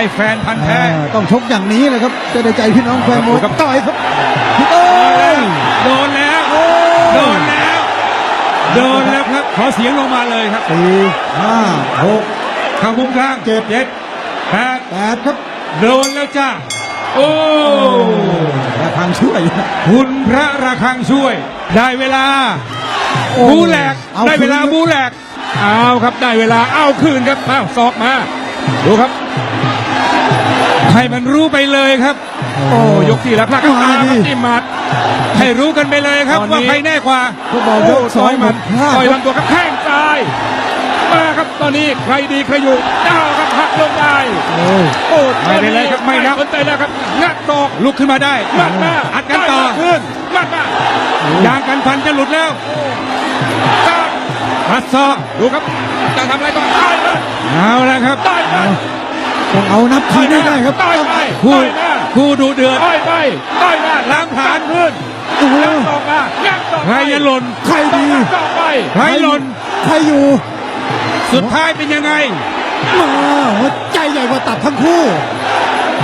ให้แฟนพันธ์แท้อ่าต้องชกอย่างนี้แหละครับจะได้ใจพี่น้องแฟนมวยครับต่อยครับพี่โต้ยโดนแล้วโอ้ยโดนแล้วโดนแล้วครับขอเสียงลงมาเลยครับสี่ห้าหกข้างมุมกลางเจ็ดเจ็ดแปดแปดครับโดนแล้วจ้าโอ้ระฆังช่วยคุณพระระฆังช่วย ได้เวลาโอ้บูแหลกอได้เวลาคืนบูแหลกเอาครับได้เวลาเอาคืนครับเอาศอกมาดูครับ ให้มันรู้ไปเลยครับ โอ้ยกที่แล้วพลาดกันตาครับจิ้มหมัด ให้รู้กันไปเลยครับตอนนี้ว่าใครแน่กว่าเขาบอกยกสต่อองยหหมมัดดพลาดต่อยครับลำตัวกับแข้งซ้ายมาครับตอนนี้ใครดีใครอยู่ดาวครับหักลงได้โอ้ยโอ้ไม่เป็นไรครับไม่นับสนใจแล้วครับงัดตอกลุกขึ้นมาได้มัดมาอัดกันต่อได้ขึ้นมัดมายางกันฟันจะหลุดแล้วตั้งพัดซอกดูครับจะทำอะไรก็ได้มาเอา ต้องเอานับทีได้ได้ครับได้ไปคู่ได้มาคู่ดูเดือดได้ไปได้มาล้างผลาญขึ้นโอ้โหงัดตอกมางัดตอกใครจะหล่นใครดีต่อไปใครหล่นใครอยู่ สุดท้ายเป็นยังไงมาหัวใจใหญ่กว่าตับทั้งคู่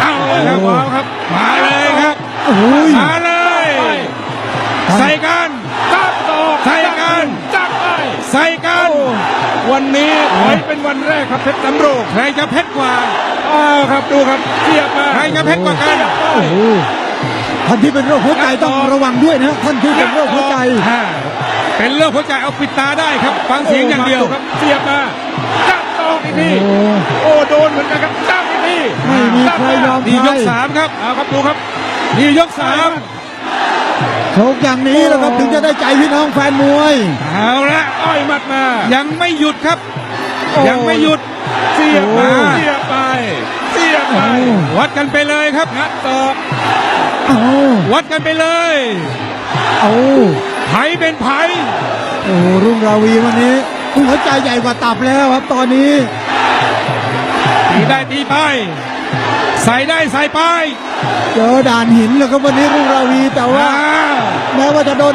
เอาเลยครับโอ้เอาครับมาเลยครับโอ้ยมาเลยใส่กันจับตอกใส่กันจับไปใส่กันวันนี้ถอยเป็นวันแรกครับเพชรสำโรงใครจะเพชรกว่า อ้าวครับดูครับเทียบมาใครจะเพชรกว่ากันโอ้โหท่านที่เป็นโรคหัวใจต้องระวังด้วยนะท่านที่เป็นโรคหัวใจอ่าเป็นเรื่องหัวใจเอาปิดตาได้ครับ ฟังเสียงอย่างเดียวครับเทียบมาจับตอกอีกทีโอ้โอ้โดนเหมือนกันครับจับอีกทีไม่มีใครยอมนี่ใครยกสามครับเอาครับดูครับนี่ยกสามโชคอย่างนี้แล้วครับถึงจะได้ใจพี่น้องแฟนมวย เอาละอ้อยหมัดมา ยังไม่หยุดครับโอ้ยังไม่หยุด เสียบมาโอ้เสียบไป เสียบไปโอ้วัดกันไปเลยครับงัดตอกเอาวัดกันไปเลยเอาไผเป็นไผโอ้รุ่งราวีวันนี้หัวใจใหญ่กว่าตับแล้วครับตอนนี้ตีได้ตีไป ใส่ได้ใส่ไป เจอด่านหินแล้วครับวันนี้รุ่งราวีแต่ว่าอ้าวแม้ว่าจะโดน